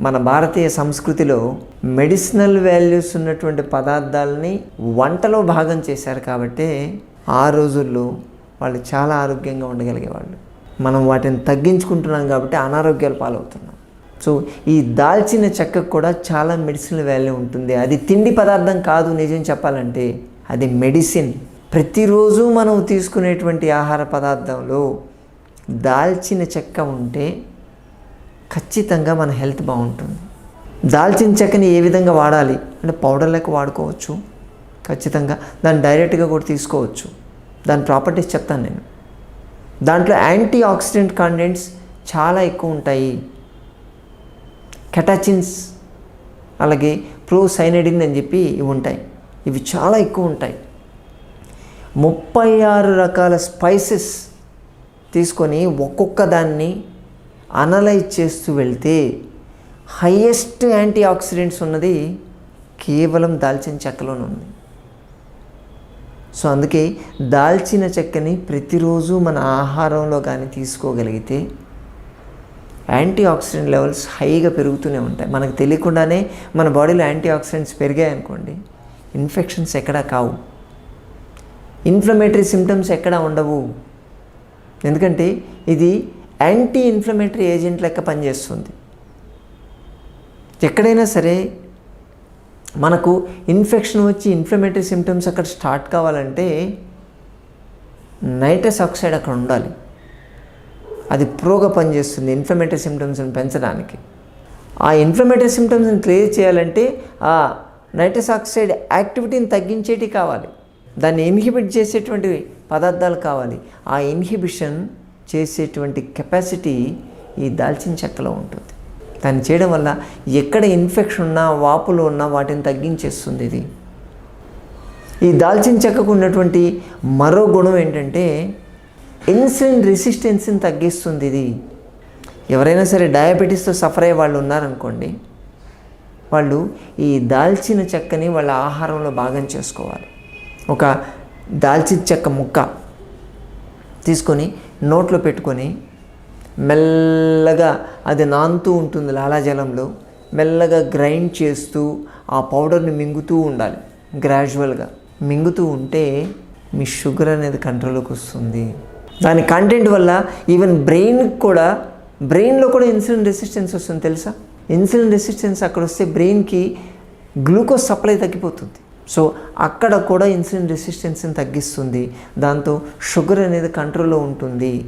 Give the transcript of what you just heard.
మన భారతీయ సంస్కృతిలో medicinal values ఉన్నటువంటి పదార్థాలని వంటలో భాగం చేశారు కాబట్టి ఆ రోజుల్లో వాళ్ళు చాలా ఆరోగ్యంగా ఉండగలిగేవాళ్ళు. మనం వాటిని తగ్గించుకుంటున్నాం కాబట్టి అనారోగ్యాలు పాలవుతున్నాం. సో ఈ దాల్చిన చెక్కకు కూడా చాలా మెడిసినల్ వాల్యూ ఉంటుంది. అది తిండి పదార్థం కాదు నిజం చెప్పాలంటే అది మెడిసిన్. ప్రతిరోజు మనం తీసుకునేటువంటి ఆహార పదార్థంలో దాల్చిన చెక్క ఉంటే ఖచ్చితంగా మన హెల్త్ బాగుంటుంది. దాల్చిన చెక్కని ఏ విధంగా వాడాలి? అంటే పౌడర్ లెక్క వాడుకోవచ్చు. ఖచ్చితంగా. దాన్ని డైరెక్ట్గా కూడా తీసుకోవచ్చు. దాని ప్రాపర్టీస్ చెప్తాను నేను. దాంట్లో యాంటీ ఆక్సిడెంట్ కంటెంట్స్ చాలా ఎక్కువ ఉంటాయి. కెటాచిన్స్ అలాగే ప్రోసైనడిన్ అని చెప్పి ఇవి ఉంటాయి. ఇవి చాలా ఎక్కువ ఉంటాయి. ముప్పై ఆరు రకాల స్పైసెస్ తీసుకొని ఒక్కొక్క దాన్ని అనలైజ్ చేస్తూ వెళ్తే హయ్యెస్ట్ యాంటీ ఆక్సిడెంట్స్ ఉన్నది కేవలం దాల్చిన చెక్కలోనే ఉంది. సో అందుకే దాల్చిన చెక్కని ప్రతిరోజు మన ఆహారంలో కానీ తీసుకోగలిగితే యాంటీ ఆక్సిడెంట్ లెవెల్స్ హైగా పెరుగుతూనే ఉంటాయి. మనకు తెలియకుండానే మన బాడీలో యాంటీ ఆక్సిడెంట్స్ పెరిగాయి అనుకోండి ఇన్ఫెక్షన్స్ ఎక్కడా కావు. ఇన్ఫ్లమేటరీ సిమ్టమ్స్ ఎక్కడా ఉండవు. ఎందుకంటే ఇది యాంటీ ఇన్ఫ్లమేటరీ ఏజెంట్ లెక్క పనిచేస్తుంది. ఎక్కడైనా సరే మనకు ఇన్ఫెక్షన్ వచ్చి ఇన్ఫ్లమేటరీ సిమ్టమ్స్ అక్కడ స్టార్ట్ కావాలంటే నైట్రస్ ఆక్సైడ్ అక్కడ ఉండాలి. అది ప్రోగా పనిచేస్తుంది ఇన్ఫ్లమేటరీ సిమ్టమ్స్ని పెంచడానికి. ఆ ఇన్ఫ్లమేటరీ సిమ్టమ్స్ని క్లియర్ చేయాలంటే ఆ నైట్రస్ ఆక్సైడ్ యాక్టివిటీని తగ్గించేటి కావాలి. దాన్ని ఇన్హిబిట్ చేసేటువంటి పదార్థాలు కావాలి. ఆ ఇన్హిబిషన్ చేసేటువంటి కెపాసిటీ ఈ దాల్చిన చెక్కలో ఉంటుంది. దాన్ని చేయడం వల్ల ఎక్కడ ఇన్ఫెక్షన్ ఉన్నా వాపులు ఉన్నా వాటిని తగ్గించేస్తుంది ఇది. ఈ దాల్చిన చెక్కకు ఉన్నటువంటి మరో గుణం ఏంటంటే ఇన్సులిన్ రెసిస్టెన్స్ని తగ్గిస్తుంది ఇది. ఎవరైనా సరే డయాబెటీస్తో సఫర్ అయ్యే వాళ్ళు ఉన్నారనుకోండి వాళ్ళు ఈ దాల్చిన చెక్కని వాళ్ళ ఆహారంలో భాగం చేసుకోవాలి. ఒక దాల్చిన చెక్క ముక్క తీసుకొని నోట్లో పెట్టుకొని మెల్లగా అది నానుతూ ఉంటుంది లాలాజలంలో మెల్లగా గ్రైండ్ చేస్తూ ఆ పౌడర్ని మింగుతూ ఉండాలి. గ్రాడ్యువల్గా మింగుతూ ఉంటే మీ షుగర్ అనేది కంట్రోల్లోకి వస్తుంది. దాని కంటెంట్ వల్ల ఈవెన్ బ్రెయిన్కి కూడా బ్రెయిన్లో కూడా ఇన్సులిన్ రెసిస్టెన్స్ వస్తుంది తెలుసా? ఇన్సులిన్ రెసిస్టెన్స్ అక్కడ వస్తే బ్రెయిన్కి గ్లూకోజ్ సప్లై తగ్గిపోతుంది. సో అక్కడ కూడా ఇన్సులిన్ రెసిస్టెన్స్ని తగ్గిస్తుంది. దాంతో షుగర్ అనేది కంట్రోల్లో ఉంటుంది.